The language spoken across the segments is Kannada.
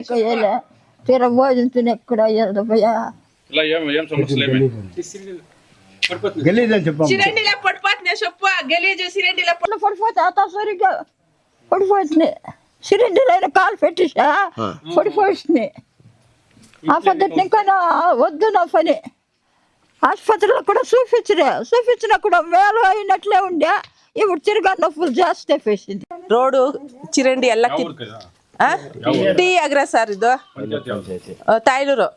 చేయలే. భోజనం ఎక్కడ అయ్యేది భయ్యా ఇలా పడిపోతున్నాయి కాలు ఆ. పద్ధతి ఇంకా వద్దు నా పని. ఆసుపత్రిలో కూడా చూపించిన చూపించిన కూడా మేలు అయినట్లే ఉండే. ఇప్పుడు చిరుగా నొప్పులు జాస్తి అయిపోయింది. రోడ్డు చిరండి ఎల్లకి ಟೀ ಅಗ್ರ ಸರ್ ಇದು. ತಾಯ್ಲೂರು.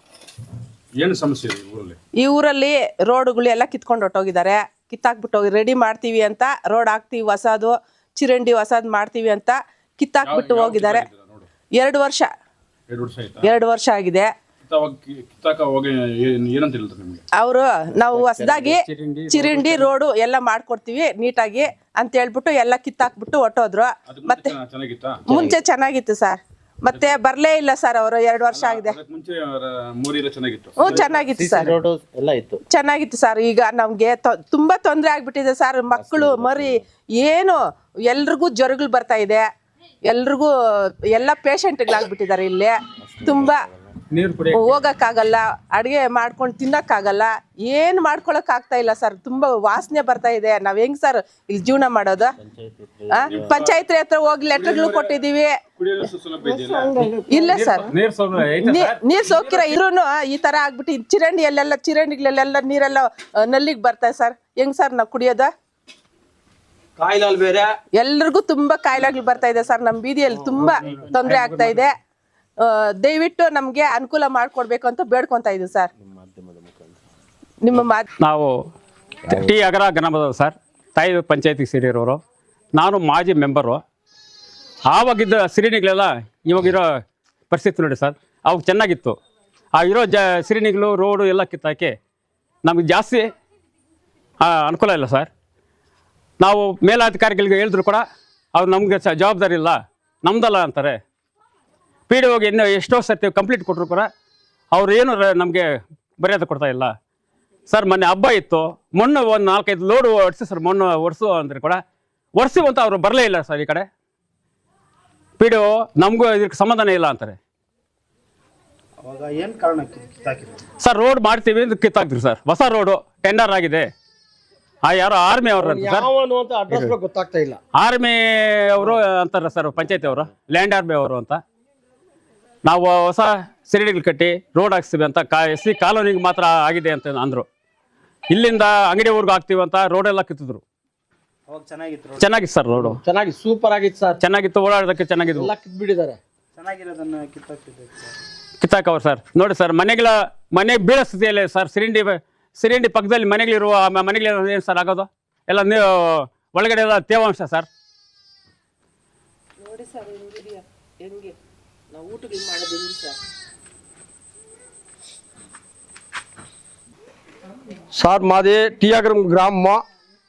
ಏನು ಸಮಸ್ಯೆ ಇದೆ ಈ ಊರಲ್ಲಿ? ಈ ಊರಲ್ಲಿ ರೋಡ್ಗಳು ಎಲ್ಲ ಕಿತ್ಕೊಂಡು ಹೊಟ್ಟೋಗಿದ್ದಾರೆ ಕಿತ್ತಾಕ್ಬಿಟ್ಟು ಹೋಗಿ ರೆಡಿ ಮಾಡ್ತೀವಿ ಅಂತ ರೋಡ್ ಹಾಕ್ತೀವಿ ಹೊಸದು ಚಿರಂಡಿ ಹೊಸದು ಮಾಡ್ತೀವಿ ಅಂತ ಕಿತ್ತಾಕ್ಬಿಟ್ಟು ಹೋಗಿದ್ದಾರೆ. ಎರಡು ವರ್ಷ. ಎರಡು ವರ್ಷ ಆಗಿದೆ. ಕಿತ್ತಾಕ ಹೋಗಿ ಏನ್- ಏನಂತ ಹೇಳಿದ್ರು ನಿಮ್ಗೆ? ಅವರು ನಾವು ಹೊಸದಾಗಿ ಚಿರಿಂಡಿ ರೋಡು ಎಲ್ಲ ಮಾಡ್ಕೊಡ್ತೀವಿ ನೀಟಾಗಿ ಅಂತ ಹೇಳ್ಬಿಟ್ಟು ಎಲ್ಲ ಕಿತ್ತಾಕ್ಬಿಟ್ಟು ಹೊಟ್ಟೋದ್ರು ಅದಕ್ಕೆ ಮತ್ತೆ ಮುಂಚೆ ಚೆನ್ನಾಗಿತ್ತಾ? ಮುಂಚೆ ಚೆನ್ನಾಗಿತ್ತು. ಸರ್. ಮತ್ತೆ ಬರ್ಲೇ ಇಲ್ಲ ಸರ್ ಅವರು ಎರಡು ವರ್ಷ ಆಗಿದೆ. ಅದಕ್ಕೆ ಮುಂಚೆ ಅವರ ಮೂರಿಲ್ಲ ಚೆನ್ನಾಗಿತ್ತು. ಹ್ಞೂ ಚೆನ್ನಾಗಿತ್ತು ಸರ್. ಎಲ್ಲ ಇತ್ತು. ಚೆನ್ನಾಗಿತ್ತು ಸರ್. ಈಗ ನಮ್ಗೆ ತೊ- ತುಂಬಾ ತೊಂದರೆ ಆಗ್ಬಿಟ್ಟಿದೆ ಸರ್. ಮಕ್ಕಳು ಮರಿ ಏನು ಎಲ್ರಿಗೂ ಜ್ವರಗಳು ಬರ್ತಾ ಇದೆ. ಎಲ್ರಿಗೂ ಎಲ್ಲ ಪೇಷಂಟ್ಗಳಾಗ್ಬಿಟ್ಟಿದ್ದಾರೆ ಇಲ್ಲಿ. ತುಂಬಾ ಹೋಗಕ್ಕಾಗಲ್ಲ ಅಡುಗೆ ಮಾಡ್ಕೊಂಡು ತಿನ್ನಕ್ಕಾಗಲ್ಲ ಏನು ಮಾಡ್ಕೊಳಕ್ ಆಗ್ತಾ ಇಲ್ಲ ಸರ್. ತುಂಬಾ ವಾಸನೆ ಬರ್ತಾ ಇದೆ. ನಾವ್ ಹೆಂಗ್ ಸರ್ ಇಲ್ಲಿ ಜೀವನ ಮಾಡೋದು? ಪಂಚಾಯತ್ ಹತ್ರ ಹೋಗಿ ಲೆಟರ್ಗಳು ಕೊಟ್ಟಿದೀವಿ ಇಲ್ಲ? ಸರ್. ನೀರ್ ಸೋಕಿರ ಇದ್ರೂನು ನೀರ್ ಈ ತರ ಆಗ್ಬಿಟ್ಟು ಚಿರಂಡಿ ಎಲ್ಲೆಲ್ಲ ಚಿರಂಡಿಗಳೆಲ್ಲ ನೀರೆಲ್ಲ ನಲ್ಲಿಗೆ ಬರ್ತಾವೆ ಸರ್. ಹೆಂಗ್ ಸರ್ ನಾವ್ ಕುಡಿಯೋದ? ಬೇರೆ. ಎಲ್ರಿಗೂ ತುಂಬಾ ಕಾಯಿಲೆಗಳು ಬರ್ತಾ ಇದೆ ಸರ್. ನಮ್ ಬೀದಿಯಲ್ಲಿ ತುಂಬಾ ತೊಂದರೆ ಆಗ್ತಾ ಇದೆ. ದಯವಿಟ್ಟು ನಮಗೆ ಅನುಕೂಲ ಮಾಡಿಕೊಡ್ಬೇಕು ಅಂತ ಬೇಡ್ಕೊಂತ ಇದ್ದೀವಿ ಸರ್. ನಿಮ್ಮ ಮಾತ್ ನಾವು ಟಿ ಅಗರ ಗ್ರಾಮದ ಸರ್ ತಾಯಿ ಪಂಚಾಯತಿಗೆ ಸೇರಿರೋರು ನಾನು ಮಾಜಿ ಮೆಂಬರು. ಆವಾಗಿದ್ದ ಸಿರಿಣಿಗಳೆಲ್ಲ ಇವಾಗಿರೋ ಪರಿಸ್ಥಿತಿ ನೋಡಿ ಸರ್ ಅವಾಗ ಚೆನ್ನಾಗಿತ್ತು. ಆ ಇರೋ ಜ ಸಿರಿಣಿಗಳು ರೋಡು ಎಲ್ಲ ಕಿತ್ತಾಕಿ ನಮಗೆ ಜಾಸ್ತಿ ಅನುಕೂಲ ಇಲ್ಲ ಸರ್. ನಾವು ಮೇಲಾಧಿಕಾರಿಗಳಿಗೆ ಹೇಳಿದ್ರು ಕೂಡ ಅವ್ರು ನಮಗೆ ಸ ಜವಾಬ್ದಾರಿ ಇಲ್ಲ. ನಮ್ದಲ್ಲ ಅಂತಾರೆ. ಪಿ ಡಿ ಹೋಗಿ ಇನ್ನೂ ಎಷ್ಟೋ ಸರ್ತಿ ಕಂಪ್ಲೀಟ್ ಕೊಟ್ಟರು ಕೂಡ ಅವ್ರು ಏನು ನಮಗೆ ಮರ್ಯಾದೆ ಕೊಡ್ತಾ ಇಲ್ಲ. ಸರ್ ಮೊನ್ನೆ ಹಬ್ಬ ಇತ್ತು. ಮೊನ್ನೆ ಒಂದು ನಾಲ್ಕೈದು ಲೋಡು ಹೊಡ್ಸಿ ಸರ್ ಮೊನ್ನೆ ಒಡಿಸು ಅಂದರೆ ಕೂಡ ಒರೆಸಿ ಅಂತ ಅವರು ಬರಲೇ ಇಲ್ಲ ಸರ್ ಈ ಕಡೆ. ಪಿ ಡಿ ನಮಗೂ ಇದಕ್ಕೆ ಸಮಾಧಾನ ಇಲ್ಲ ಅಂತಾರೆ. ಸರ್ ರೋಡ್ ಮಾಡ್ತೀವಿ ಅಂತ ಕಿತ್ತಾಕ್ತೀವಿ ಸರ್ ಹೊಸ ರೋಡು ಟೆಂಡರ್ ಆಗಿದೆ. ಆ ಯಾರೋ ಆರ್ಮಿ ಅವರು ಅಂತ ಸರ್ ಅಂತ ಅಡ್ರೆಸ್ ಗೊತ್ತಾಗ್ತಾ ಇಲ್ಲ. ಆರ್ಮಿ ಅವರು ಅಂತಾರ ಸರ್ ಪಂಚಾಯತಿ ಅವರು ಲ್ಯಾಂಡ್ ಆರ್ಮಿ ಅವರು ಅಂತ. ನಾವು ಹೊಸ ಸಿರಿಡಿಗಳು ಕಟ್ಟಿ ರೋಡ್ ಹಾಕ್ಸ್ತೀವಿ ಅಂತ ಕಾ ಎಸ್ ಸಿ ಕಾಲೋನಿಗೆ ಮಾತ್ರ ಆಗಿದೆ ಅಂತ ಅಂದರು. ಇಲ್ಲಿಂದ ಅಂಗಡಿ ಊರ್ಗೆ ಹಾಕ್ತೀವಿ ಅಂತ ರೋಡೆಲ್ಲ ಕಿತ್ತಿದ್ರು. ಅವಾಗ ಚೆನ್ನಾಗಿತ್ತು ಚೆನ್ನಾಗಿತ್ತು ಸರ್ ರೋಡು ಚೆನ್ನಾಗಿ ಸೂಪರ್ ಆಗಿತ್ತು ಸರ್ ಚೆನ್ನಾಗಿತ್ತು ಓಡಾಡೋದಕ್ಕೆ ಚೆನ್ನಾಗಿದ್ವು. ಎಲ್ಲ ಕಿತ್ಬಿಟ್ಟಿದ್ದಾರೆ. ಚೆನ್ನಾಗಿರೋದನ್ನ ಕಿತ್ತಾಕಿದ್ರು ಕಿತ್ತಾಕವ್ರು ಸರ್ ನೋಡಿ ಸರ್ ಮನೆಗಳ ಮನೆ ಬೀಳೋ ಸ್ಥಿತಿಯಲ್ಲಿ ಸರ್ ಸಿರಿಂಡಿ ಸಿರಿಂಡಿ ಪಕ್ಕದಲ್ಲಿ ಮನೆಗಳಿರುವ ಆ ಮ- ಮನೆಗಳಿರೋ ಏನು ಸರ್ ಆಗೋದು? ಎಲ್ಲ ನೀವು ಒಳಗಡೆ ಎಲ್ಲ ತೇವಾಂಶ ಸರ್ ನೋಡಿ ಸರ್ ಹೆಂಗೆ? ನಾವು ಊಟಗಳು ಮಾಡೋದು ಹೆಂಗೆ ಸರ್ సార్ మాది టీఆగ్రం గ్రామం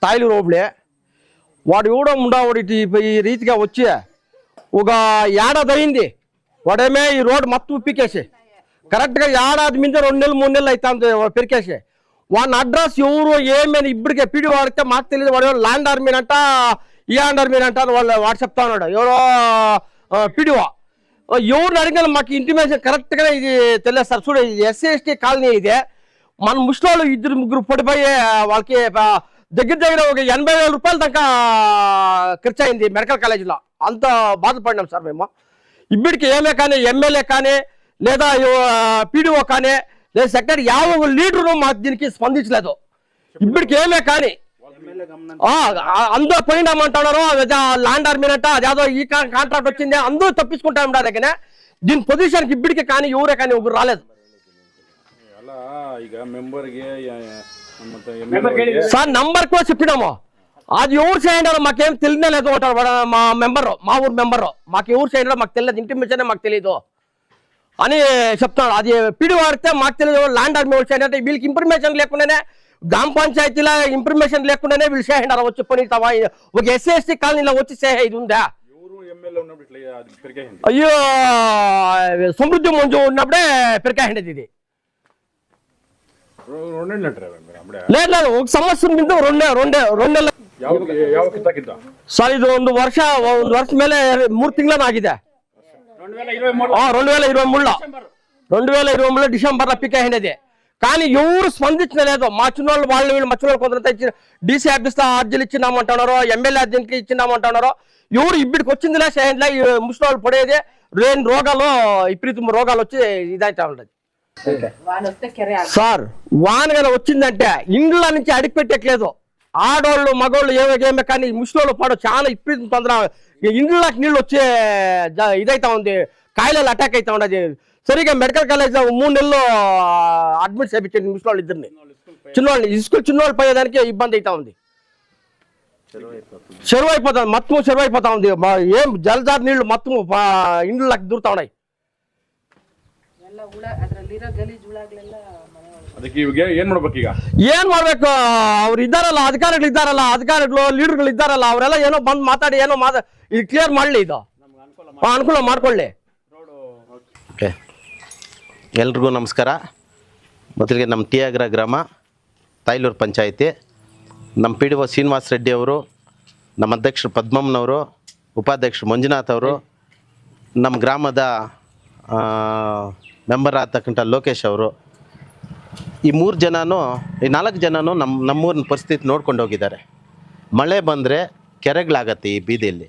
తాయిలు రోడ్లే వాడు ఎవడో ముండా వాడి ఈ రీతిగా వచ్చి ఒక ఏడాది అయింది వాడేమే ఈ రోడ్ మొత్తం ఉప్పికేసి కరెక్ట్గా ఏడాది మీద రెండు నెలలు మూడు నెలలు అవుతుంది వాడు పెరికేసి వాడిని అడ్రస్ ఎవరు ఏమని ఇప్పటికే పీడి వాడితే మాకు తెలియదు వాడు ఎవరో ల్యాండ్ ఆర్మీ అంట ఈ ల్యాండ్ ఆర్మీ అంట అని వాళ్ళు వాడు చెప్తా ఉన్నాడు ఎవరో పీడివా ఎవరిని అడిగినా మాకు ఇంటిమేషన్ కరెక్ట్గా ఇది తెలియదు సార్. చూడ ఇది ఎస్సీ ఎస్టీ కాలనీ ఇదే. మన ముష్టివాళ్ళు ఇద్దరు ముగ్గురు పడిపోయి వాళ్ళకి దగ్గర దగ్గర ఒక ఎనభై వేల రూపాయల దాకా ఖర్చు అయింది మెడికల్ కాలేజీలో. అంత బాధపడినాం సార్ మేము. ఇప్పటికి ఏమే కానీ ఎమ్మెల్యే కానీ లేదా పీడిఓ కానీ లేదా సెక్రటరీ యావ లీడరు మా దీనికి స్పందించలేదు. ఇప్పటికి ఏమే కానీ అందరూ పోయినామంటున్నారు ల్యాండ్ ఆర్మీ అంట అదేదో ఈ కాంట్రాక్ట్ వచ్చింది అందరూ తప్పించుకుంటా ఉన్నారు కానీ దీని పొజిషన్కి ఇప్పటికి కానీ ఎవరే కానీ ఒకరు రాలేదు ಅಲ್ಲ ಈಗ ಮೆಂಬರ್ಗೆ ಮತ್ತೆ MLA ಗೆ సార్ నంబర్ కూడా చెప్పినాము అది ఎవరు చేయండి మాకేం తెలియనే లేదు అంటారు వాడు మా మెంబర్ మా ఊరు మెంబర్ మాకు ఎవరు చేయండి మాకు తెలియదు ఇంటిమేషన్ మాకు తెలియదు అని చెప్తున్నాడు అది పిడి వాడితే మాకు తెలియదు ల్యాండ్ ఆర్మీ వాళ్ళు చేయండి అంటే వీళ్ళకి ఇన్ఫర్మేషన్ లేకుండానే గ్రామ పంచాయతీలో ఇన్ఫర్మేషన్ లేకుండానే వీళ్ళు చేయండి వచ్చి పని తవా ఒక ఎస్సీ ఎస్టీ కాలనీలో వచ్చి చేయ ఇది ఉందా ಇವರು ಎಮ್ ಎಲ್ ಎ ఉన్నప్పుడు ఇట్లా అది పెరిగే ಹಿಂದೆ అయ్యో సమృద్ధి ముందు ఉన్నప్పుడే పెరికాయండి ఇది రెండే ಲೆಟರ್ ಅಂಬಡೆ లేదు లేదు ఒక సంవత్సరం మీద రెండే రెండే రెండు నెలలు ಯಾವ ಯಾವ ಕಿತ್ತಾಕಿದ್ದ ಸರ್ ಇದು ಒಂದು ವರ್ಷ ಒಂದು ವರ್ಷ ಮೇಲೆ ಮೂರು ತಿಂಗಳ ಆಗಿದೆ ఆ, రెండు వేల ఇరవై మూడులో రెండు వేల ఇరవై మూడులో డిసెంబర్లో పిక్ అయింది కానీ ఎవరు స్పందించలేదు మా చిన్నోళ్ళు వాళ్ళు వీళ్ళు మా చిన్నోళ్ళు కొంత ఇచ్చి డీసీ ఆఫీస్లో అర్జీలు ఇచ్చినామంటున్నారో ఎమ్మెల్యే అర్జీలకి ఇచ్చినామంటున్నారో ఎవరు ఇప్పటికి వచ్చిందిలే చేయండిలే. ఈ ముసలి పడేది లేని రోగాలు విపరీతం రోగాలు వచ్చి ఇదైతే ఉండదు సార్ వాన గన వచ్చిందంటే ఇండ్ల నుంచి అడిగి పెట్టట్లేదు. ఆడోళ్ళు మగోళ్ళు ఏమే ఏమే కానీ ముసలోళ్ళు పడ చాలా విపరీతం తొందర ఇండ్లకి నీళ్ళు వచ్చే ఇదైతా ఉంది. కాయలలో అటాక్ అవుతా ఉండదు సరిగా మెడికల్ కాలేజ్ మూడు నెలలు అడ్మిట్ చేయించండి ముసలోళ్ళు ఇద్దరిని చిన్నవాళ్ళు స్కూల్ చిన్నవాళ్ళు పోయేదానికి ఇబ్బంది అవుతా ఉంది చెరువు అయిపోతుంది మొత్తం చెరువు అయిపోతా ఉంది మా- ఏం జలజార్ నీళ్లు మొత్తం ఇండ్లకి దూరుతా ఉన్నాయి ಅದಕ್ಕೆ ಇವಾಗ ಏನ್ ಮಾಡ್ಬೇಕು ಈಗ ಏನ್ ಮಾಡ್ಬೇಕು ಅವ್ರು ಇದ್ದಾರಲ್ಲ ಅಧಿಕಾರಿಗಳು ಇದ್ದಾರಲ್ಲ ಅಧಿಕಾರಿಗಳು ಲೀಡರ್ಗಳು ಇದ್ದಾರಲ್ಲ ಅವರೆಲ್ಲ ಏನೋ ಬಂದ್ ಮಾತಾಡಿ ಏನೋ ಮಾತಾ ಇದು ಕ್ಲಿಯರ್ ಮಾಡ್ಲಿ ಇದು ಹಾ, ಅನುಕೂಲ ಮಾಡ್ಕೊಳ್ಳಿ ಓಕೆ ಎಲ್ರಿಗೂ ನಮಸ್ಕಾರ. ಮೊದಲಿಗೆ ನಮ್ಮ ಟಿಯಾಗ್ರ ಗ್ರಾಮ, ತಾಯ್ಲೂರು ಪಂಚಾಯಿತಿ. ನಮ್ಮ P D O Srinivasa Reddy ಅವರು, ನಮ್ಮ ಅಧ್ಯಕ್ಷರು ಪದ್ಮಮ್ಮನವರು, ಉಪಾಧ್ಯಕ್ಷರು ಮಂಜುನಾಥ್ ಅವರು, ನಮ್ಮ ಗ್ರಾಮದ ಮೆಂಬರ್ ಆಗ್ತಕ್ಕಂಥ ಲೋಕೇಶ್ ಅವರು. ಈ ಮೂರು ಜನನೂ, ಈ ನಾಲ್ಕು ಜನನೂ ನಮ್ಮ, ನಮ್ಮೂರಿನ ಪರಿಸ್ಥಿತಿ ನೋಡ್ಕೊಂಡು ಹೋಗಿದ್ದಾರೆ. ಮಳೆ ಬಂದರೆ ಕೆರೆಗಳಾಗತ್ತೆ ಈ ಬೀದಿಯಲ್ಲಿ.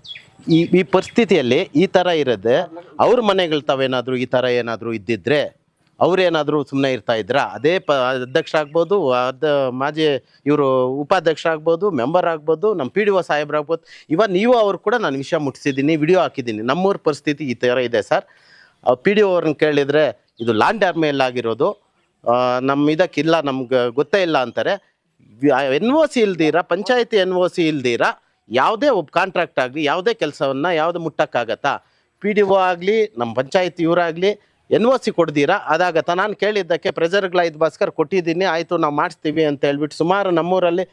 ಈ ಈ ಪರಿಸ್ಥಿತಿಯಲ್ಲಿ ಈ ಥರ ಇರೋದೆ ಅವ್ರ ಮನೆಗಳು ತಾವೇನಾದರೂ, ಈ ಥರ ಏನಾದರೂ ಇದ್ದಿದ್ರೆ ಅವ್ರೇನಾದರೂ ಸುಮ್ಮನೆ ಇರ್ತಾ ಇದ್ರ ಅದೇ ಪ ಅಧ್ಯಕ್ಷ ಆಗ್ಬೋದು, ಅದ ಮಾಜಿ ಇವರು ಉಪಾಧ್ಯಕ್ಷ ಆಗ್ಬೋದು, ಮೆಂಬರ್ ಆಗ್ಬೋದು, ನಮ್ಮ ಪಿ ಡಿ ಒ ಸಾಹೇಬ್ರಾಗ್ಬೋದು ಇವಾಗ ನೀವು ಅವ್ರು ಕೂಡ ನಾನು ವಿಷಯ ಮುಟ್ಟಿಸಿದ್ದೀನಿ ವಿಡಿಯೋ ಹಾಕಿದ್ದೀನಿ. ನಮ್ಮೂರ ಪರಿಸ್ಥಿತಿ ಈ ಥರ ಇದೆ ಸರ್. ಪಿ ಡಿ ಒ ಅವ್ರನ್ನ ಕೇಳಿದರೆ ಇದು ಲಾಂಡ್ ಆಗಿರೋದು ನಮ್ಮ ನಮ್ಮ ಇದಕ್ಕಿಲ್ಲ, ನಮ್ಗೆ ಗೊತ್ತೇ ಇಲ್ಲ ಅಂತಾರೆ. ಎನ್ ಒ ಸಿ ಇಲ್ದಿರ? ಪಂಚಾಯತಿ ಎನ್ ಒ ಸಿ ಇಲ್ದಿರ? ಯಾವುದೇ ಒಬ್ಬ ಕಾಂಟ್ರಾಕ್ಟ್ ಆಗಲಿ, ಯಾವುದೇ ಕೆಲಸವನ್ನು ಯಾವುದು ಮುಟ್ಟಕ್ಕಾಗತ್ತಾ? ಪಿ ಡಿ ಒ ಆಗಲಿ ನಮ್ಮ ಪಂಚಾಯತಿ ಇವರಾಗಲಿ ಎನ್ ಒ ಸಿ ಕೊಡ್ದೀರಾ? ಅದಾಗತ್ತಾ? ನಾನು ಕೇಳಿದ್ದಕ್ಕೆ ಪ್ರೆಸರ್ಗಳ ಇದು ಭಾಸ್ಕರ್ ಕೊಟ್ಟಿದ್ದೀನಿ, ಆಯಿತು ನಾವು ಮಾಡಿಸ್ತೀವಿ ಅಂತ ಹೇಳ್ಬಿಟ್ಟು ಸುಮಾರು ನಮ್ಮೂರಲ್ಲಿ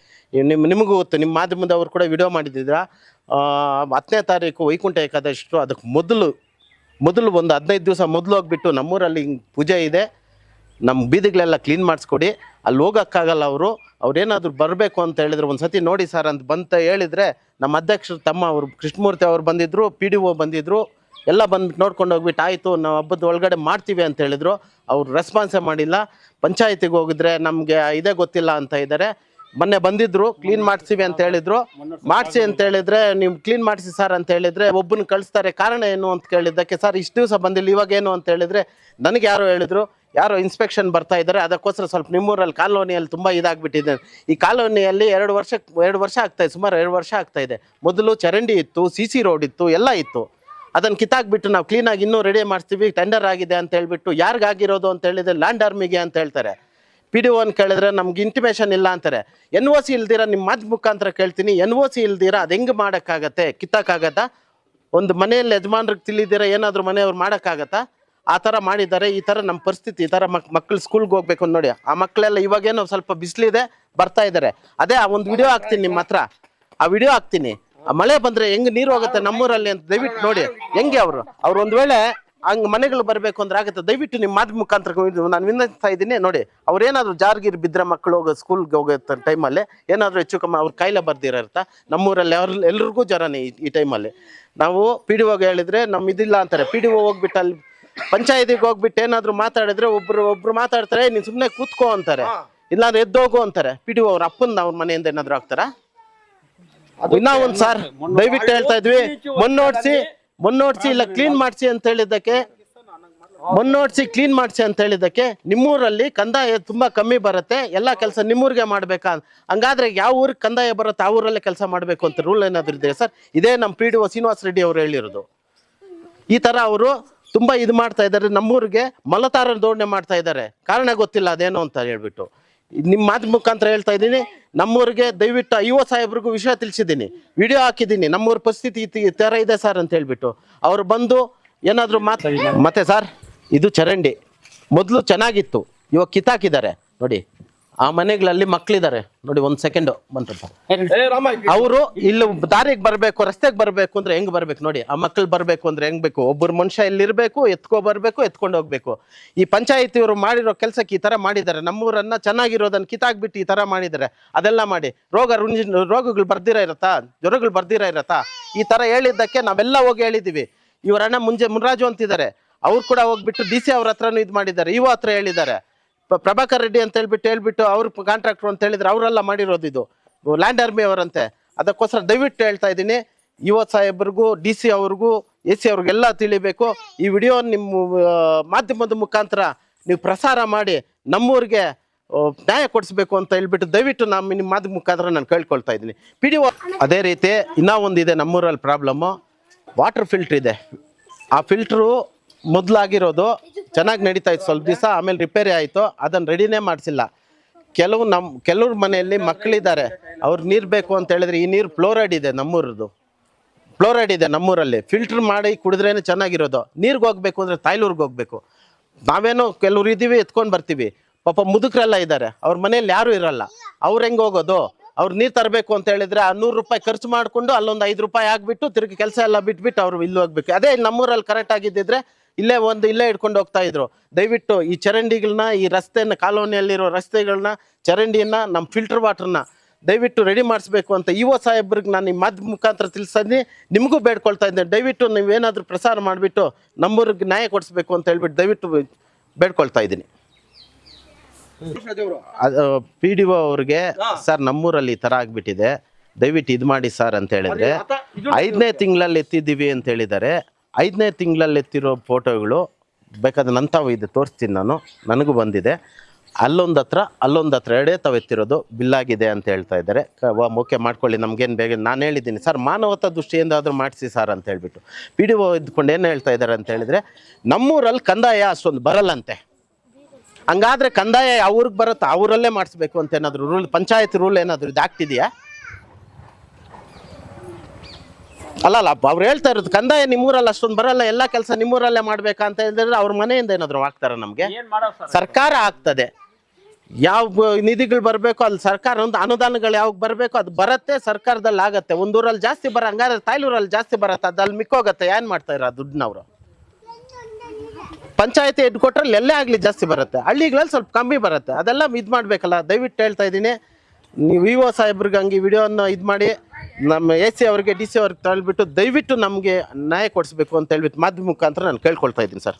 ನಿಮ್ಮ ನಿಮಗೂ ಗೊತ್ತು ನಿಮ್ಮ ಮಾಧ್ಯಮದವರು ಕೂಡ ವಿಡಿಯೋ ಮಾಡಿದ್ದೀರಾ? ಹತ್ತನೇ ತಾರೀಕು ವೈಕುಂಠ ಏಕಾದಶಿ ಅದಕ್ಕೆ ಮೊದಲು ಮೊದಲು ಒಂದು ಹದಿನೈದು ದಿವಸ ಮೊದಲು ಹೋಗ್ಬಿಟ್ಟು ನಮ್ಮೂರಲ್ಲಿ ಹಿಂಗೆ ಪೂಜೆ ಇದೆ. ನಮ್ಮ ಬೀದಿಗಳೆಲ್ಲ ಕ್ಲೀನ್ ಮಾಡಿಸ್ಕೊಡಿ. ಅಲ್ಲಿ ಹೋಗೋಕ್ಕಾಗಲ್ಲ ಅವರು. ಅವ್ರೇನಾದರೂ ಬರಬೇಕು ಅಂತ ಹೇಳಿದ್ರು. ಒಂದು ಸತಿ ನೋಡಿ ಸರ್ ಅಂತ ಬಂತ ಹೇಳಿದರೆ ನಮ್ಮ ಅಧ್ಯಕ್ಷರು ತಮ್ಮ ಅವರು, ಕೃಷ್ಣಮೂರ್ತಿ ಅವ್ರು ಬಂದಿದ್ದರು ಪಿ ಡಿ ಒ ಬಂದಿದ್ದರು ಎಲ್ಲ ಬಂದ್ಬಿಟ್ಟು ನೋಡ್ಕೊಂಡು ಹೋಗ್ಬಿಟ್ಟು, ಆಯಿತು, ನಾವು ಹಬ್ಬದ ಒಳಗಡೆ ಮಾಡ್ತೀವಿ ಅಂತ ಹೇಳಿದ್ರು. ಅವ್ರು ರೆಸ್ಪಾನ್ಸೇ ಮಾಡಿಲ್ಲ. ಪಂಚಾಯತಿಗೆ ಹೋಗಿದ್ರೆ ನಮಗೆ ಇದೇ ಗೊತ್ತಿಲ್ಲ ಅಂತ ಇದ್ದಾರೆ ಮೊನ್ನೆ ಬಂದಿದ್ರು ಕ್ಲೀನ್ ಮಾಡಿಸ್ತೀವಿ ಅಂತ ಹೇಳಿದ್ರು. ಮಾಡಿಸಿ ಅಂತ ಹೇಳಿದ್ರೆ, ನೀವು ಕ್ಲೀನ್ ಮಾಡಿಸಿ ಸರ್ ಅಂತ ಹೇಳಿದ್ರೆ, ಒಬ್ಬನ ಕಳಿಸ್ತಾರೆ. ಕಾರಣ ಏನು ಅಂತ ಕೇಳಿದ್ದಕ್ಕೆ, ಸರ್, ಇಷ್ಟು ದಿವಸ ಬಂದಿಲ್ಲ, ಇವಾಗ ಏನು? ಅಂತ ಹೇಳಿದ್ರೆ, ನನಗೆ ಯಾರೋ ಹೇಳಿದ್ರು. ಯಾರೋ ಇನ್ಸ್ಪೆಕ್ಷನ್ ಬರ್ತಾ ಇದ್ದಾರೆ ಅದಕ್ಕೋಸ್ಕರ ಸ್ವಲ್ಪ ನಿಮ್ಮೂರಲ್ಲಿ ಕಾಲೋನಿಯಲ್ಲಿ ತುಂಬ ಇದಾಗ್ಬಿಟ್ಟಿದೆ. ಈ ಕಾಲೋನಿಯಲ್ಲಿ ಎರಡು ವರ್ಷ ಎರಡು ವರ್ಷ ಆಗ್ತಾಯಿದೆ ಸುಮಾರು ಎರಡು ವರ್ಷ ಆಗ್ತಾಯಿದೆ ಮೊದಲು ಚರಂಡಿ ಇತ್ತು, ಸಿ ಸಿ ರೋಡ್ ಇತ್ತು, ಎಲ್ಲ ಇತ್ತು. ಅದನ್ನು ಕಿತ್ತಾಕ್ಬಿಟ್ಟು ನಾವು ಕ್ಲೀನಾಗಿ ಇನ್ನೂ ರೆಡಿ ಮಾಡ್ತೀವಿ ಟೆಂಡರ್ ಆಗಿದೆ ಅಂತ ಹೇಳ್ಬಿಟ್ಟು ಯಾರಿಗಾಗಿರೋದು ಅಂತ ಹೇಳಿದ್ರೆ ಲ್ಯಾಂಡ್ ಆರ್ಮಿಗೆ ಅಂತ ಹೇಳ್ತಾರೆ. ಪಿ ಡಿ ಒನ್ ಕೇಳಿದ್ರೆ ನಮ್ಗೆ ಇಂಟಿಮೇಷನ್ ಇಲ್ಲ ಅಂತಾರೆ. ಎನ್ ಒ ಸಿ ಇಲ್ದಿರ ನಿಮ್ಮ ಮಾತು ಮುಖಾಂತರ ಕೇಳ್ತೀನಿ. ಎನ್ ಒ ಸಿ ಇಲ್ದಿರ ಅದು ಹೆಂಗೆ ಮಾಡೋಕ್ಕಾಗತ್ತೆ? ಕಿತ್ತಕ್ಕಾಗತ್ತಾ? ಒಂದು ಮನೆಯಲ್ಲಿ ಯಜಮಾನ್ರಿಗೆ ತಿಳಿದಿರ ಏನಾದರೂ ಮನೆಯವ್ರು ಮಾಡೋಕ್ಕಾಗತ್ತಾ? ಆ ಥರ ಮಾಡಿದ್ದಾರೆ, ಈ ಥರ ನಮ್ಮ ಪರಿಸ್ಥಿತಿ, ಈ ಥರ ಮಕ್ ಮಕ್ಕಳು ಸ್ಕೂಲ್ಗೆ ಹೋಗ್ಬೇಕು ನೋಡಿ. ಆ ಮಕ್ಕಳೆಲ್ಲ ಇವಾಗೇನೋ ಸ್ವಲ್ಪ ಬಿಸಿಲಿದೆ, ಬರ್ತಾ ಇದ್ದಾರೆ. ಅದೇ ಆ ಒಂದು ವಿಡಿಯೋ ಹಾಕ್ತೀನಿ ನಿಮ್ಮ ಹತ್ರ. ಆ ವಿಡಿಯೋ ಹಾಕ್ತೀನಿ. ಮಳೆ ಬಂದ್ರೆ ಹೆಂಗ್ ನೀರು ಹೋಗುತ್ತೆ ನಮ್ಮೂರಲ್ಲಿ ಅಂತ ದಯವಿಟ್ಟು ನೋಡಿ. ಹೆಂಗೆ ಅವರು? ಅವ್ರು ಒಂದ್ ವೇಳೆ ಹಂಗ್ ಮನೆಗಳು ಬರಬೇಕು ಅಂದ್ರೆ ಆಗುತ್ತೆ. ದಯವಿಟ್ಟು ನಿಮ್ಮ ಮಾಧ್ಯಮ ಮುಖಾಂತರ ನಾನು ವಿನಂತಿಸ್ತಾ ಇದ್ದೀನಿ ನೋಡಿ. ಅವ್ರೇನಾದ್ರು ಜಾರ್ಗಿರ್ ಬಿದ್ರೆ ಮಕ್ಕಳು ಹೋಗೋ ಸ್ಕೂಲ್ಗೆ ಹೋಗೋ ಟೈಮಲ್ಲಿ ಏನಾದರೂ ಹೆಚ್ಚು ಕಮ್ಮಿ ಅವ್ರ ಕಾಯಿಲೆ ಬರ್ದಿರತ್ತ ನಮ್ಮೂರಲ್ಲಿ ಅವ್ರ ಎಲ್ರಿಗೂ ಜ್ವರನೇ ಈ- ಈ ಟೈಮಲ್ಲಿ ನಾವು ಪಿ ಡಿ ಒಗೆ ಹೇಳಿದ್ರೆ ನಮ್ಮ ಇದಿಲ್ಲ ಅಂತಾರೆ. ಪಿ ಡಿ ಒ ಹೋಗ್ಬಿಟ್ಟು ಅಲ್ಲಿ ಪಂಚಾಯತಿಗೆ ಹೋಗ್ಬಿಟ್ಟು ಏನಾದ್ರು ಮಾತಾಡಿದ್ರೆ ಒಬ್ರು ಒಬ್ರು ಮಾತಾಡ್ತಾರೆ ನೀನು ಸುಮ್ಮನೆ ಕೂತ್ಕೋ ಅಂತಾರೆ. ಇಲ್ಲಾಂದ್ರೆ ಎದ್ದೋಗು ಅಂತಾರೆ. ಪಿ ಡಿ ಓ ಅವ್ರ ಅಪ್ಪನ ಅವ್ರ ಮನೆಯಿಂದ ಏನಾದ್ರು ಆಗ್ತಾರಾ? ಇನ್ನ ಒಂದ್ ಸರ್ ದಯವಿಟ್ಟು ಹೇಳ್ತಾ ಇದ್ವಿ. ಮುನ್ನೋಡ್ಸಿ ಮುನ್ನೋಡ್ಸಿ ಇಲ್ಲ ಕ್ಲೀನ್ ಮಾಡಿಸಿ ಅಂತ ಹೇಳಿದ್ದಕ್ಕೆ. ಮುನ್ನೋಡ್ಸಿ ಕ್ಲೀನ್ ಮಾಡಿಸಿ ಅಂತ ಹೇಳಿದ್ದಕ್ಕೆ ನಿಮ್ಮೂರಲ್ಲಿ ಕಂದಾಯ ತುಂಬಾ ಕಮ್ಮಿ ಬರುತ್ತೆ. ಎಲ್ಲ ಕೆಲಸ ನಿಮ್ಮೂರಿಗೆ ಮಾಡ್ಬೇಕಾ? ಹಂಗಾದ್ರೆ ಯಾವ ಊರಿಗೆ ಕಂದಾಯ ಬರುತ್ತೆ ಆ ಊರಲ್ಲೇ ಕೆಲಸ ಮಾಡಬೇಕು ಅಂತ ರೂಲ್ ಏನಾದ್ರು ಇದೆ ಸರ್? ಇದೇ ನಮ್ಮ P D O Srinivasa Reddy ಅವರು ಹೇಳಿರೋದು. ಈ ತರ ಅವರು ತುಂಬಾ ಇದು ಮಾಡ್ತಾ ಇದ್ದಾರೆ. ನಮ್ಮೂರಿಗೆ ಮಲತಾರ ಧೋರಣೆ ಮಾಡ್ತಾ ಇದ್ದಾರೆ. ಕಾರಣ ಗೊತ್ತಿಲ್ಲ ಅದೇನು ಅಂತ ಹೇಳ್ಬಿಟ್ಟು. ನಿಮ್ಮ ಮಾತು ಮುಖಾಂತರ ಹೇಳ್ತಾ ಇದ್ದೀನಿ. ನಮ್ಮೂರಿಗೆ ದಯವಿಟ್ಟು ಐ ಓ ಸಾಹೇಬ್ರಿಗೂ ವಿಷಯ ತಿಳಿಸಿದ್ದೀನಿ. ವಿಡಿಯೋ ಹಾಕಿದ್ದೀನಿ. ನಮ್ಮೂರ ಪರಿಸ್ಥಿತಿ ತೆರ ಈ ಥರ ಇದೆ ಸರ್ ಅಂತ ಹೇಳ್ಬಿಟ್ಟು. ಅವ್ರು ಬಂದು ಏನಾದರೂ ಮಾತು ಮತ್ತೆ ಸರ್ ಇದು ಚರಂಡಿ. ಮೊದಲು ಚೆನ್ನಾಗಿತ್ತು. ಇವಾಗ ಕಿತ್ತಾಕಿದ್ದಾರೆ. ನೋಡಿ. ಆ ಮನೆಗಳಲ್ಲಿ ಮಕ್ಕಳಿದ್ದಾರೆ ನೋಡಿ ಒಂದ್ ಸೆಕೆಂಡ್ ಅವರು ಇಲ್ಲಿ ದಾರಿಗೆ ಬರಬೇಕು ರಸ್ತೆಗೆ ಬರಬೇಕು ಅಂದ್ರೆ ಹೆಂಗ್ ಬರ್ಬೇಕು ನೋಡಿ. ಆ ಮಕ್ಳು ಬರಬೇಕು ಅಂದ್ರೆ ಹೆಂಗ್ ಬೇಕು? ಒಬ್ಬರು ಮನುಷ್ಯ ಇಲ್ಲಿರ್ಬೇಕು ಎತ್ಕೊ ಬರ್ಬೇಕು ಎತ್ಕೊಂಡು ಹೋಗ್ಬೇಕು. ಈ ಪಂಚಾಯತಿಯವರು ಮಾಡಿರೋ ಕೆಲಸಕ್ಕೆ ಈ ತರ ಮಾಡಿದ್ದಾರೆ. ನಮ್ಮೂರನ್ನ ಚೆನ್ನಾಗಿರೋದನ್ನ ಕಿತ್ತಾಕ್ಬಿಟ್ಟು ಈ ತರ ಮಾಡಿದ್ದಾರೆ. ಅದೆಲ್ಲ ಮಾಡಿ. ರೋಗ ರುಂಜಿ ರೋಗಗಳು ಬರ್ದಿರ ಇರತ್ತಾ? ಜ್ವರಗಳು ಬರ್ದಿರ ಇರತ್ತಾ? ಈ ತರ ಹೇಳಿದ್ದಕ್ಕೆ ನಾವೆಲ್ಲ ಹೋಗಿ ಹೇಳಿದೀವಿ. ಇವರಣ್ಣ ಅಣ್ಣ ಮುಂಜೆ ಮುನ್ರಾಜು ಅಂತಿದ್ದಾರೆ. ಅವ್ರು ಕೂಡ ಹೋಗ್ಬಿಟ್ಟು ಡಿ ಸಿ ಅವ್ರ ಹತ್ರನೂ ಇದು ಮಾಡಿದ್ದಾರೆ. ಇವ ಹತ್ರ ಹೇಳಿದ್ದಾರೆ. ಪ್ರಭಾಕರ್ ರೆಡ್ಡಿ ಅಂತ ಹೇಳ್ಬಿಟ್ಟು ಹೇಳ್ಬಿಟ್ಟು ಅವ್ರ ಕಾಂಟ್ರಾಕ್ಟ್ರು ಅಂತ ಹೇಳಿದ್ರೆ ಅವರೆಲ್ಲ ಮಾಡಿರೋದು ಇದು. ಲ್ಯಾಂಡ್ ಆರ್ಮಿ ಅವರಂತೆ. ಅದಕ್ಕೋಸ್ಕರ ದಯವಿಟ್ಟು ಹೇಳ್ತಾ ಇದ್ದೀನಿ ಯುವ ಸಾಹೇಬ್ರಿಗೂ ಡಿ ಸಿ ಅವ್ರಿಗೂ ಎ ಸಿ ಅವ್ರಿಗೆಲ್ಲ ತಿಳಿಬೇಕು. ಈ ವಿಡಿಯೋ ನಿಮ್ಮ ಮಾಧ್ಯಮದ ಮುಖಾಂತರ ನೀವು ಪ್ರಸಾರ ಮಾಡಿ ನಮ್ಮೂರಿಗೆ ನ್ಯಾಯ ಕೊಡಿಸ್ಬೇಕು ಅಂತ ಹೇಳ್ಬಿಟ್ಟು ದಯವಿಟ್ಟು ನಮ್ಮ ನಿಮ್ಮ ಮಾಧ್ಯಮ ಮುಖಾಂತರ ನಾನು ಕೇಳ್ಕೊಳ್ತಾ ಇದ್ದೀನಿ. ಪಿ ಡಿ ಅದೇ ರೀತಿ ಇನ್ನೂ ಒಂದಿದೆ ನಮ್ಮೂರಲ್ಲಿ ಪ್ರಾಬ್ಲಮ್ಮು ವಾಟರ್ ಫಿಲ್ಟ್ರ್ ಇದೆ. ಆ ಫಿಲ್ಟ್ರು ಮೊದಲಾಗಿರೋದು ಚೆನ್ನಾಗಿ ನಡೀತಾ ಇತ್ತು. ಸ್ವಲ್ಪ ದಿವಸ ಆಮೇಲೆ ರಿಪೇರಿ ಆಯಿತು. ಅದನ್ನು ರೆಡಿನೇ ಮಾಡಿಸಿಲ್ಲ. ಕೆಲವು ನಮ್ಮ ಕೆಲವ್ರ ಮನೆಯಲ್ಲಿ ಮಕ್ಕಳಿದ್ದಾರೆ ಅವ್ರು ನೀರು ಬೇಕು ಅಂತ ಹೇಳಿದ್ರೆ ಈ ನೀರು ಫ್ಲೋರೈಡ್ ಇದೆ ನಮ್ಮೂರದು ಫ್ಲೋರೈಡ್ ಇದೆ ನಮ್ಮೂರಲ್ಲಿ. ಫಿಲ್ಟರ್ ಮಾಡಿ ಕುಡಿದ್ರೇ ಚೆನ್ನಾಗಿರೋದು. ನೀರಿಗೆ ಹೋಗ್ಬೇಕು ಅಂದರೆ ತಾಯ್ಲೂರ್ಗೆ ಹೋಗ್ಬೇಕು. ನಾವೇನೋ ಕೆಲವ್ರು ಇದ್ದೀವಿ ಎತ್ಕೊಂಡು ಬರ್ತೀವಿ. ಪಾಪ ಮುದುಕರೆಲ್ಲ ಇದ್ದಾರೆ. ಅವ್ರ ಮನೇಲಿ ಯಾರೂ ಇರಲ್ಲ. ಅವ್ರು ಹೆಂಗೆ ಹೋಗೋದು? ಅವ್ರು ನೀರು ತರಬೇಕು ಅಂತ ಹೇಳಿದ್ರೆ ಆ ನೂರು ರೂಪಾಯಿ ಖರ್ಚು ಮಾಡಿಕೊಂಡು ಅಲ್ಲೊಂದು ಐದು ರೂಪಾಯಿ ಆಗಿಬಿಟ್ಟು ತಿರುಗಿ ಕೆಲಸ ಎಲ್ಲ ಬಿಟ್ಬಿಟ್ಟು ಅವ್ರು ಇಲ್ಲಿ ಹೋಗ್ಬೇಕು. ಅದೇ ನಮ್ಮೂರಲ್ಲಿ ಕರೆಕ್ಟ್ ಆಗಿದ್ದಿದ್ರೆ ಇಲ್ಲೇ ಒಂದು ಇಲ್ಲೇ ಇಟ್ಕೊಂಡು ಹೋಗ್ತಾ ಇದ್ರು. ದಯವಿಟ್ಟು ಈ ಚರಂಡಿಗಳನ್ನ ಈ ರಸ್ತೆನ ಕಾಲೋನಿಯಲ್ಲಿರೋ ರಸ್ತೆಗಳನ್ನ ಚರಂಡಿಯನ್ನ ನಮ್ಮ ಫಿಲ್ಟರ್ ವಾಟರ್ನ ದಯವಿಟ್ಟು ರೆಡಿ ಮಾಡಿಸ್ಬೇಕು ಅಂತ ಇ ಒ ಸಾಹೇಬ್ರಿಗೆ ನಾನು ಈ ಮಾಧ್ಯಮ ಮುಖಾಂತರ ತಿಳಿಸಿದ್ನಿ ನಿಮಗೂ ಬೇಡ್ಕೊಳ್ತಾ ಇದ್ದೇನೆ. ದಯವಿಟ್ಟು ನೀವೇನಾದರೂ ಪ್ರಸಾರ ಮಾಡಿಬಿಟ್ಟು ನಮ್ಮೂರಿಗೆ ನ್ಯಾಯ ಕೊಡಿಸ್ಬೇಕು ಅಂತ ಹೇಳ್ಬಿಟ್ಟು ದಯವಿಟ್ಟು ಬೇಡ್ಕೊಳ್ತಾ ಇದ್ದೀನಿ. ಅದು ಪಿ ಡಿ ಒ ಅವ್ರಿಗೆ ಸರ್ ನಮ್ಮೂರಲ್ಲಿ ಈ ಥರ ಆಗಿಬಿಟ್ಟಿದೆ. ದಯವಿಟ್ಟು ಇದು ಮಾಡಿ ಸರ್ ಅಂತ ಹೇಳಿದ್ರೆ ಐದನೇ ತಿಂಗಳಲ್ಲಿ ಎತ್ತಿದ್ದೀವಿ ಅಂತ ಹೇಳಿದ್ದಾರೆ. ಐದನೇ ತಿಂಗಳಲ್ಲಿ ಎತ್ತಿರೋ ಫೋಟೋಗಳು ಬೇಕಾದ್ರೆ ನಂತಾವು ಇದೆ, ತೋರಿಸ್ತೀನಿ ನಾನು. ನನಗೂ ಬಂದಿದೆ. ಅಲ್ಲೊಂದು ಹತ್ರ ಅಲ್ಲೊಂದು ಹತ್ರ ಎರಡೇ ತಾವು ಎತ್ತಿರೋದು ಬಿಲ್ಲಾಗಿದೆ ಅಂತ ಹೇಳ್ತಾ ಇದ್ದಾರೆ. ಓಕೆ, ಮಾಡ್ಕೊಳ್ಳಿ, ನಮ್ಗೇನು ಬೇಗ, ನಾನು ಹೇಳಿದ್ದೀನಿ. ಸರ್, ಮಾನವತಾ ದೃಷ್ಟಿಯಿಂದ ಆದರೂ ಮಾಡಿಸಿ ಸರ್ ಅಂತ ಹೇಳಿಬಿಟ್ಟು. ಪಿ ಡಿ ಒ ಇದ್ಕೊಂಡು ಏನು ಹೇಳ್ತಾ ಇದ್ದಾರೆ ಅಂತ ಹೇಳಿದರೆ, ನಮ್ಮೂರಲ್ಲಿ ಕಂದಾಯ ಅಷ್ಟೊಂದು ಬರಲ್ಲಂತೆ. ಹಂಗಾದರೆ ಕಂದಾಯ ಯಾವ ಊರಿಗೆ ಊರಲ್ಲೇ ಮಾಡಿಸ್ಬೇಕು ಅಂತ ಏನಾದರೂ ರೂಲ್, ಪಂಚಾಯತ್ ರೂಲ್ ಏನಾದರೂ ಇದು ಅಲ್ಲ ಅಲ್ಲ ಅವ್ರು ಹೇಳ್ತಾ ಇರೋದು ಕಂದಾಯ ನಿಮ್ಮೂರಲ್ಲಿ ಅಷ್ಟೊಂದು ಬರಲ್ಲ ಎಲ್ಲ ಕೆಲಸ ನಿಮ್ಮೂರಲ್ಲೇ ಮಾಡ್ಬೇಕಾ ಅಂತ ಹೇಳಿದ್ರೆ ಅವ್ರ ಮನೆಯಿಂದ ಏನಾದ್ರು ಹಾಕ್ತಾರ ನಮಗೆ? ಸರ್ಕಾರ ಆಗ್ತದೆ ಯಾವ ನಿಧಿಗಳು ಬರಬೇಕು ಅಲ್ಲಿ ಸರ್ಕಾರ ಒಂದು ಅನುದಾನಗಳು ಯಾವಾಗ ಬರಬೇಕು ಅದು ಬರತ್ತೆ ಸರ್ಕಾರದಲ್ಲಿ ಆಗತ್ತೆ. ಒಂದೂರಲ್ಲಿ ಜಾಸ್ತಿ ಬರ ಹಂಗಾದ್ರೆ ತಾಯ್ಲೂರಲ್ಲಿ ಜಾಸ್ತಿ ಬರತ್ತೆ ಅದು ಅಲ್ಲಿ ಮಿಕ್ಕೋಗತ್ತೆ. ಏನು ಮಾಡ್ತಾ ಇರೋ ದುಡ್ಡನ್ನವರು ಪಂಚಾಯತಿ ಕೊಟ್ರಲ್ಲಿ ಎಲ್ಲೇ ಆಗಲಿ ಜಾಸ್ತಿ ಬರುತ್ತೆ. ಹಳ್ಳಿಗಳಲ್ಲಿ ಸ್ವಲ್ಪ ಕಮ್ಮಿ ಬರುತ್ತೆ. ಅದೆಲ್ಲ ಇದು ಮಾಡಬೇಕಲ್ಲ ದಯವಿಟ್ಟು ಹೇಳ್ತಾ ಇದ್ದೀನಿ. ನೀವು ವಿ ಒ ಸಾಹೇಬ್ರಿಗೆ ಹಂಗೆ ವಿಡಿಯೋನ ಇದು ಮಾಡಿ. ನಮ್ಮ ಎ ಸಿ ಅವ್ರಿಗೆ, ಡಿ ಸಿ ಅವ್ರಿಗೆ ತಳ್ಳಿಬಿಟ್ಟು ದಯವಿಟ್ಟು ನಮಗೆ ನ್ಯಾಯ ಕೊಡಿಸ್ಬೇಕು ಅಂತ ಹೇಳ್ಬಿಟ್ಟು ಮಾಧ್ಯಮ ಮುಖಾಂತರ ನಾನು ಕೇಳ್ಕೊಳ್ತಾ ಇದ್ದೀನಿ ಸರ್.